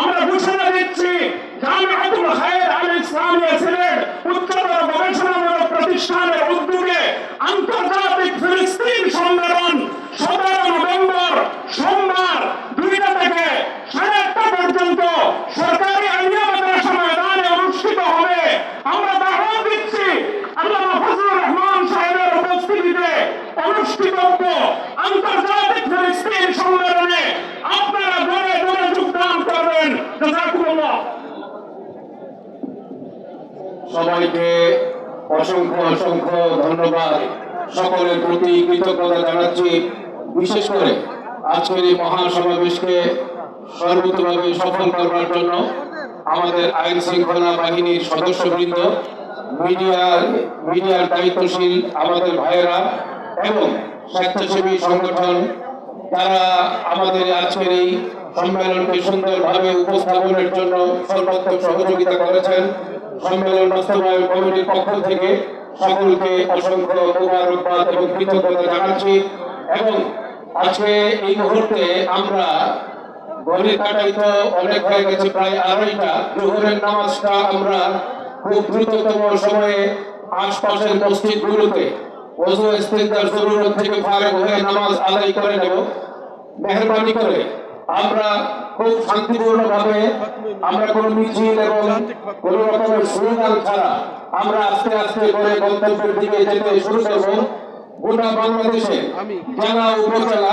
আমরা ঘোষণা দিচ্ছি, জামিয়াতুল খায়ের প্রতিষ্ঠানের উদ্যোগে আন্তর্জাতিক ফিলিস্তিন সম্মেলন সতেরো নভেম্বর সোমবার দুইটা থেকে সাড়ে পর্যন্ত সরকারি আইনিয়া মাদ্রাসা অনুষ্ঠিত হবে। আমরা দাওয়াত দিচ্ছি আল্লাহ ফজলুর সাহেবের উপস্থিতিতে অনুষ্ঠিতব্য আন্তর্জাতিক ফিলিস্তিন সম্মেলনে সবাইকে অসংখ্য অসংখ্য ধন্যবাদ। সকলের প্রতি কৃতজ্ঞতা জানাচ্ছি। বিশেষ করে আজকের এই মহান সমাবেশকে সর্বতভাবে সফল করবার জন্য আমাদের আইন শৃঙ্খলা বাহিনীর সদস্যবৃন্দ মিডিয়ার মিডিয়ার দায়িত্বশীল আমাদের ভাইয়েরা এবং স্বেচ্ছাসেবী সংগঠন, তারা আমাদের আজকের এই সম্মেলনকে সুন্দরভাবে উপস্থাপনের জন্য সর্বাত্মক সহযোগিতা করেছেন। সম্মেলন বাস্তবায়ন কমিটির পক্ষ থেকে সকলকে অসংখ্য মোবারকবাদ এবং কৃতজ্ঞতা জানাচ্ছি। এবং আজকে এই মুহূর্তে আমরা ঘড়ির কাটাই তো অনেক হয়ে গেছে, প্রায় আড়াইটা। জোহরের নামাজটা আমরা খুব দ্রুততম সময়ে আশপাশের মসজিদগুলোতে ওযু ইস্তেগফার জরুরত থেকে হয়ে নামাজ আদায় করে নেব। মেহরবানি করে আমরা খুব শান্তিপূর্ণ ভাবে আমরা কোন মিছিল এবং কোন রকমের স্লোগান ছাড়া আমরা আস্তে আস্তে করে গন্তব্যের দিকে যেতে শুরু করব। গোটা বাংলাদেশে জেলা উপজেলা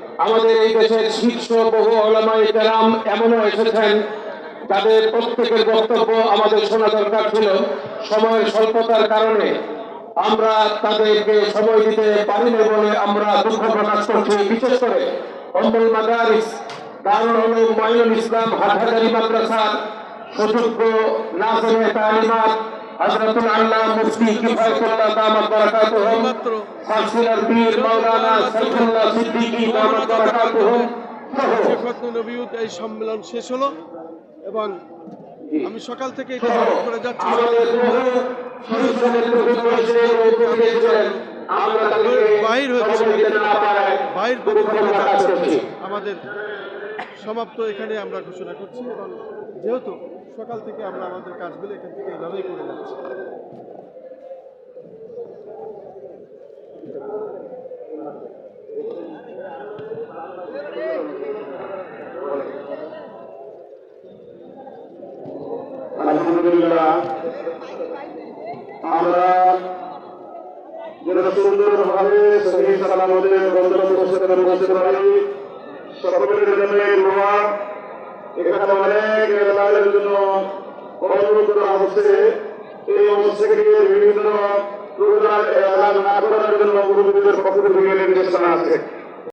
আমাদের এই দেশের শীর্ষ বহু ওলামাই কেরাম এমনও এসেছেন যাদের প্রত্যেকের বক্তব্য আমাদের শোনা দরকার ছিল। সময়ের স্বল্পতার কারণে আমরা তাদেরকে সময় দিতে পারিনি বলে আমরা দুঃখ প্রকাশ করছি। বিশেষ করে অম্বুল মাদারিস, দারুল উলুম মাইনুল ইসলাম হাটহাজারি মাদ্রাসার সুযোগ্য নাজমে তালিমাত হযরতুল আল্লাহ মুফতি কিফায়াতুল্লাহ দামাত বারাকাতুহুম ফাসিলার পীর মাওলানা সাইফুল্লাহ সিদ্দিকী দামাত শেখত নবীউদ এই সম্মেলন শেষ হলো এবং আমি সকাল থেকে এটা করে যাচ্ছি। বাহির হচ্ছে। বাইর আমাদের সমাপ্ত এখানে আমরা ঘোষণা করছি এবং যেহেতু সকাল থেকে আমরা আমাদের কাজগুলো এখান থেকে এভাবেই করে যাচ্ছি। আমরা যেন সুন্দরভাবে সহি সালামতে পৌঁছতে পৌঁছতে পারি সকলের জন্য দোয়া এখানে অনেক এলাকার জন্য অনুরোধ করা হচ্ছে এই অনুষ্ঠানে বিভিন্ন প্রোগ্রাম এলাকা না করার জন্য অনুরোধের পক্ষ থেকে নির্দেশনা আছে।